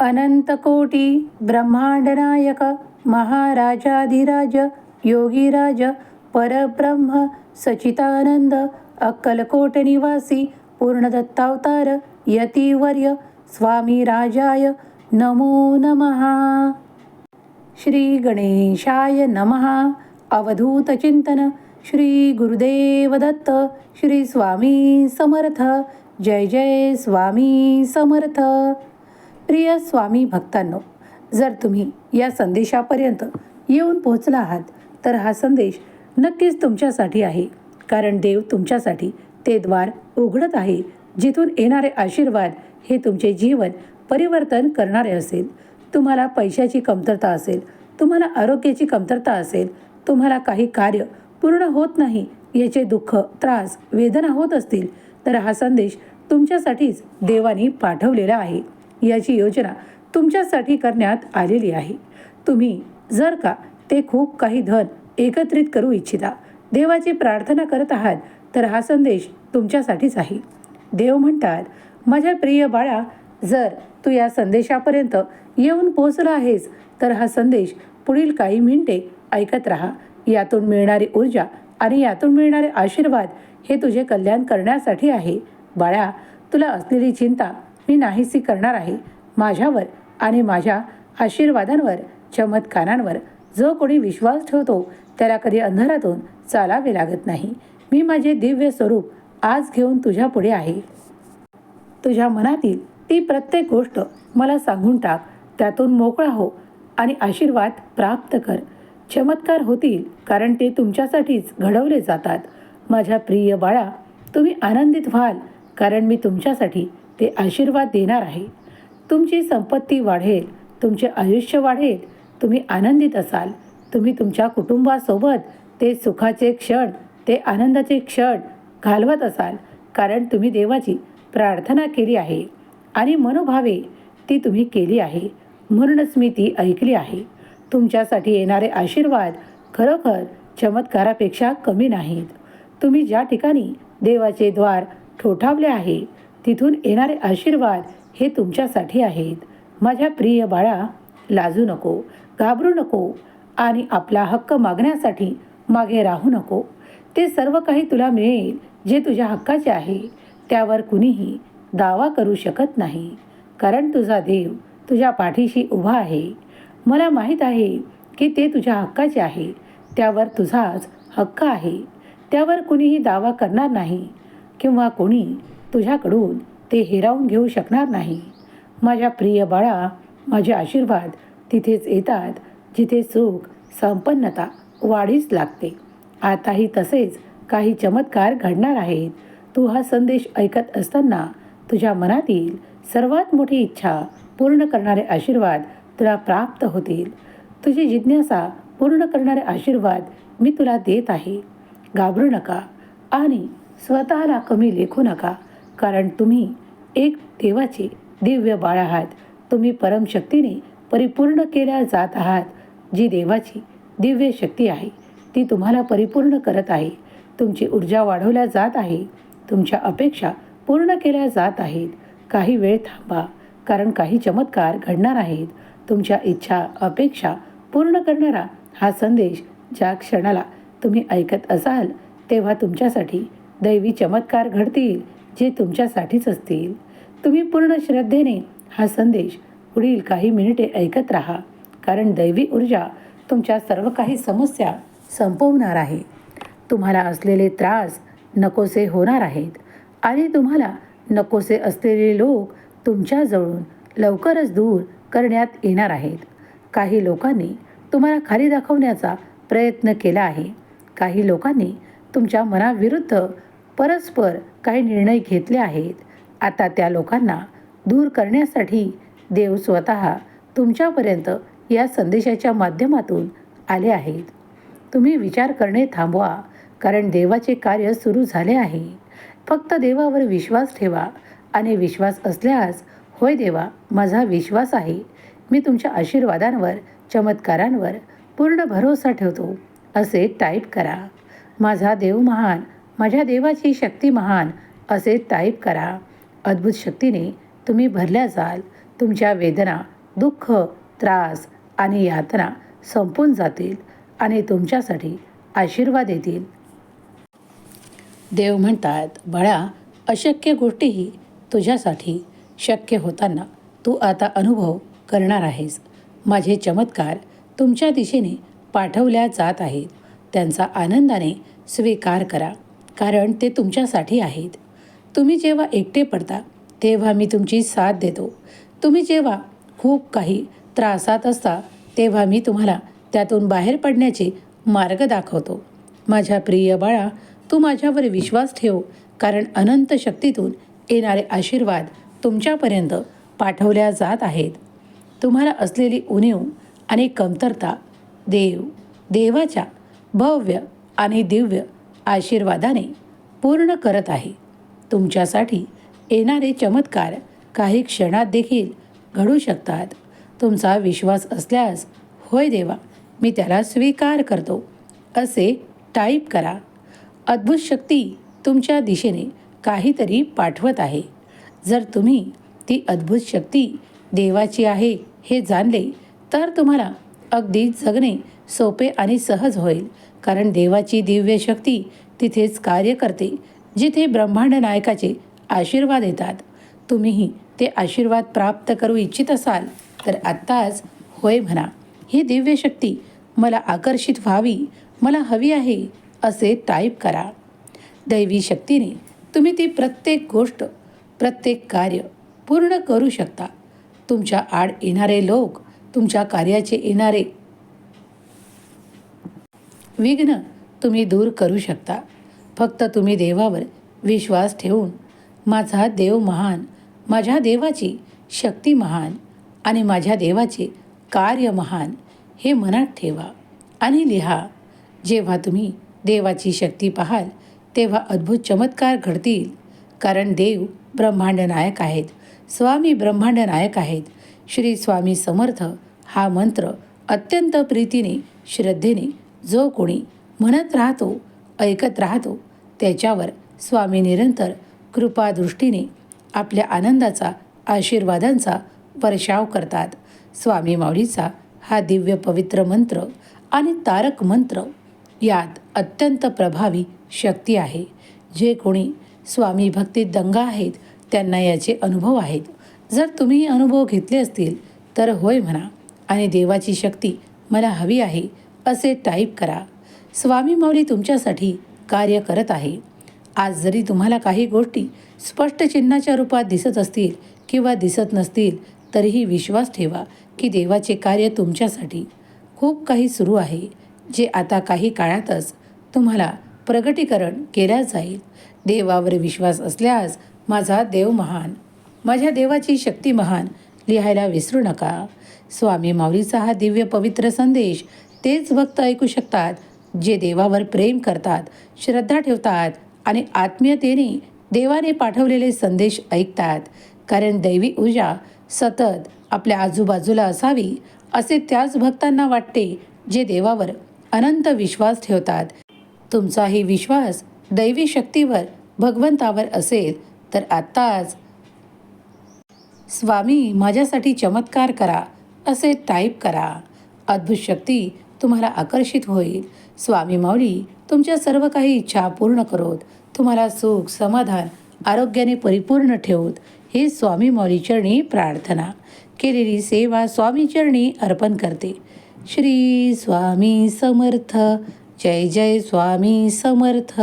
अनंतकोटी ब्रह्मांडनायक महाराजाधिराज योगीराज परब्रह्म सचितानंद अक्कलकोट निवासी पूर्णदत्तावतार यतिवर्य स्वामी राजाय नमो। नमहा श्री गणेशाय नमः। अवधूत चिंतन। श्री गुरुदेव दत्त। श्री स्वामी समर्थ। जय जय स्वामी समर्थ। प्रिय स्वामी भक्तांनो जर तुम्ही या संदेशापर्यंत येऊन पोहोचला आहात तर हा संदेश नक्कीच तुमच्यासाठी आहे. कारण देव तुमच्यासाठी ते द्वार उघडत आहे जिथून येणारे आशीर्वाद हे तुमचे जीवन परिवर्तन करणारे असेल. तुम्हाला पैशाची कमतरता असेल तुम्हाला आरोग्याची कमतरता असेल तुम्हाला काही कार्य पूर्ण होत नाही याचे दुःख त्रास वेदना होत असतील तर हा संदेश तुमच्यासाठीच देवानी पाठवलेला आहे. याची योजना तुमच्यासाठी करण्यात आलेली आहे. तुम्ही जर का ते खूप काही धन एकत्रित करू इच्छिता देवाची प्रार्थना करत आहात तर हा संदेश तुमच्यासाठीच आहे. देव म्हणतात माझ्या प्रिय बाळा जर तू या संदेशापर्यंत येऊन पोहोचला आहेस तर हा संदेश पुढील काही मिनिटे ऐकत राहा. यातून मिळणारी ऊर्जा आणि यातून मिळणारे आशीर्वाद हे तुझे कल्याण करण्यासाठी आहे. बाळा तुला असलेली चिंता मी नाहीसी करणार आहे. माझ्यावर आणि माझ्या आशीर्वादांवर चमत्कारांवर जो कोणी विश्वास ठेवतो त्याला कधी अंधारातून चालावे लागत नाही. मी माझे दिव्य स्वरूप आज घेऊन तुझ्या पुढे आहे. तुझ्या मनातील ती प्रत्येक गोष्ट मला सांगून टाक. त्यातून मोकळा हो आणि आशीर्वाद प्राप्त कर. चमत्कार होतील कारण ते तुमच्यासाठीच घडवले जातात. माझ्या प्रिय बाळा तुम्ही आनंदित व्हाल कारण मी तुमच्यासाठी ते आशीर्वाद देणार आहे. तुमची संपत्ती वाढेल तुमचे आयुष्य वाढेल तुम्ही आनंदित असाल. तुम्ही तुमच्या कुटुंबासोबत ते सुखाचे क्षण ते आनंदाचे क्षण घालवत असाल. कारण तुम्ही देवाची प्रार्थना केली आहे आणि मनोभावे ती तुम्ही केली आहे. म्हणूनच मी ती ऐकली आहे. तुमच्यासाठी येणारे आशीर्वाद खरोखर चमत्कारापेक्षा कमी नाहीत. तुम्ही ज्या ठिकाणी देवाचे द्वार ठोठावले आहे तिथून येणारे आशीर्वाद हे तुमच्यासाठी आहेत. माझ्या प्रिय बाळा लाजू नको घाबरू नको आणि आपला हक्क मागण्यासाठी मागे राहू नको. ते सर्व काही तुला मिळेल जे तुझ्या हक्काचे आहे. त्यावर कुणीही दावा करू शकत नाही. कारण तुझा देव तुझ्या पाठीशी उभा आहे. मला माहीत आहे की ते तुझ्या हक्काचे आहे. त्यावर तुझाच हक्क आहे. त्यावर कुणीही दावा करणार नाही. किंवा कोणी तुझ्याकडून ते हिरावून घेऊ शकणार नाही. माझ्या प्रिय बाळा माझे आशीर्वाद तिथेच येतात जिथे सुख संपन्नता वाढीस लागते. आताही तसेच काही चमत्कार घडणार आहेत. तू हा संदेश ऐकत असताना तुझ्या मनातील सर्वात मोठी इच्छा पूर्ण करणारे आशीर्वाद तुला प्राप्त होतील. तुझी जिज्ञासा पूर्ण करणारे आशीर्वाद मी तुला देत आहे. घाबरू नका आणि स्वतःला कमी लेखू नका. कारण तुम्ही एक देवाचे दिव्य बाळ आहात. तुम्ही परमशक्तीने परिपूर्ण केल्या जात आहात जी देवाची दिव्य शक्ती आहे. ती तुम्हाला परिपूर्ण करत आहे. तुमची ऊर्जा वाढवल्या जात आहे. तुमच्या अपेक्षा पूर्ण केल्या जात आहेत. काही वेळ थांबा कारण काही चमत्कार घडणार आहेत. तुमच्या इच्छा अपेक्षा पूर्ण करणारा हा संदेश ज्या क्षणाला तुम्ही ऐकत असाल तेव्हा तुमच्यासाठी दैवी चमत्कार घडतील. जे तुमच्यासाठीच असतील. तुम्ही पूर्ण श्रद्धेने हा संदेश पुढील काही मिनिटे ऐकत राहा. कारण दैवी ऊर्जा तुमच्या सर्व काही समस्या संपवणार आहे. तुम्हाला असलेले त्रास नकोसे होणार आहेत. आणि तुम्हाला नकोसे असलेले लोक तुमच्याजवळून लवकरच दूर करण्यात येणार आहेत. काही लोकांनी तुम्हाला खाली दाखवण्याचा प्रयत्न केला आहे. काही लोकांनी तुमच्या मनाविरुद्ध परस्पर काही निर्णय घेतले आहेत. आता त्या लोकांना दूर करण्यासाठी देव स्वतः तुमच्यापर्यंत या संदेशाच्या माध्यमातून आले आहेत. तुम्ही विचार करणे थांबवा कारण देवाचे कार्य सुरू झाले आहे. फक्त देवावर विश्वास ठेवा आणि विश्वास असल्यास होय देवा माझा विश्वास आहे. मी तुमच्या आशीर्वादांवर चमत्कारांवर पूर्ण भरोसा ठेवतो असे टाईप करा. माझा देव महान माझ्या देवाची शक्ती महान असे टाईप करा. अद्भुत शक्तीने तुम्ही भरल्या जाल. तुमच्या वेदना दुःख त्रास आणि यातना संपून जातील आणि तुमच्यासाठी आशीर्वाद येतील देव म्हणतात बळा अशक्य गोष्टीही तुझ्यासाठी शक्य होताना तू आता अनुभव करणार आहेस. माझे चमत्कार तुमच्या दिशेने पाठवल्या जात आहेत. त्यांचा आनंदाने स्वीकार करा. कारण ते तुमच्यासाठी आहेत. तुम्ही जेव्हा एकटे पडता तेव्हा मी तुमची साथ देतो. तुम्ही जेव्हा खूप काही त्रासात असता तेव्हा मी तुम्हाला त्यातून बाहेर पडण्याचे मार्ग दाखवतो. माझ्या प्रिय बाळा तू माझ्यावर विश्वास ठेव कारण अनंत शक्तीतून येणारे आशीर्वाद तुमच्यापर्यंत पाठवल्या जात आहेत. तुम्हाला असलेली उणीव आणि कमतरता देव देवाच्या भव्य आणि दिव्य आशीर्वादाने पूर्ण करत आहे. तुमच्यासाठी येणारे चमत्कार काही क्षणात देखील घडू शकतात. तुमचा विश्वास असल्यास होय देवा मी त्याला स्वीकार करतो. असे टाईप करा. अद्भुत शक्ती तुमच्या दिशेने काहीतरी पाठवत आहे. जर तुम्ही ती अद्भुत शक्ती देवाची आहे हे जाणले तर तुम्हाला अगदी जगणे सोपे आणि सहज होईल. कारण देवाची दिव्य शक्ती तिथेच कार्य करते जिथे ब्रह्मांड नायकाचे आशीर्वाद येतात. तुम्हीही ते आशीर्वाद प्राप्त करू इच्छित असाल तर आत्ताच होय म्हणा. ही दिव्य शक्ती मला आकर्षित व्हावी मला हवी आहे असे टाईप करा. दैवी शक्तीने तुम्ही ती प्रत्येक गोष्ट प्रत्येक कार्य पूर्ण करू शकता. तुमच्या आड येणारे लोक तुमच्या कार्याचे येणारे विघ्न तुम्ही दूर करू शकता. फक्त तुम्ही देवावर विश्वास ठेवून माझा देव महान माझ्या देवाची शक्ती महान आणि माझ्या देवाचे कार्य महान हे मनात ठेवा आणि लिहा. जेव्हा तुम्ही देवाची शक्ती पाहाल तेव्हा अद्भुत चमत्कार घडतील. कारण देव ब्रह्मांड नायक आहेत. स्वामी ब्रह्मांड नायक आहेत. श्री स्वामी समर्थ हा मंत्र अत्यंत प्रीतीने श्रद्धेने जो कोणी म्हणत राहतो ऐकत राहतो त्याच्यावर स्वामी निरंतर कृपादृष्टीने आपल्या आनंदाचा आशीर्वादांचा वर्षाव करतात. स्वामी माऊलीचा हा दिव्य पवित्र मंत्र आणि तारक मंत्र यात अत्यंत प्रभावी शक्ती आहे. जे कोणी स्वामी भक्तीत दंगा आहेत त्यांना याचे अनुभव आहेत. जर तुम्ही अनुभव घेतले असतील तर होय म्हणा. आणि देवाची शक्ती मला हवी आहे असे टाईप करा. स्वामी माऊली तुमच्यासाठी कार्य करत आहे. आज जरी तुम्हाला काही गोष्टी स्पष्ट चिन्हाच्या रूपात दिसत असतील किंवा दिसत नसतील तरीही विश्वास ठेवा की देवाचे कार्य तुमच्यासाठी. खूप काही सुरू आहे जे आता काही काळातच तुम्हाला प्रगटीकरण केल्या जाईल. देवावर विश्वास असल्यास माझा देव महान. माझ्या देवाची शक्ती महान लिहायला विसरू नका. स्वामी माऊलीचा हा दिव्य पवित्र संदेश तेच भक्त ऐकू शकतात जे देवावर प्रेम करतात श्रद्धा ठेवतात आणि आत्मीयतेने देवाने पाठवलेले संदेश ऐकतात. कारण दैवी ऊर्जा सतत आपल्या आजूबाजूला असावी असे त्याच भक्तांना वाटते जे देवावर अनंत विश्वास ठेवतात. तुमचाही विश्वास दैवी शक्तीवर भगवंतावर असेल तर आत्ताच स्वामी माझ्यासाठी चमत्कार करा असे टाईप करा. अद्भुत शक्ती तुम्हाला आकर्षित होईल. स्वामी माऊली तुमच्या सर्व काही इच्छा पूर्ण करोत. तुम्हाला सुख समाधान आरोग्याने परिपूर्ण ठेवत. हे स्वामी माऊली चरणी प्रार्थना. केलेली सेवा स्वामी चरणी अर्पण करते. श्री स्वामी समर्थ. जय जय स्वामी समर्थ.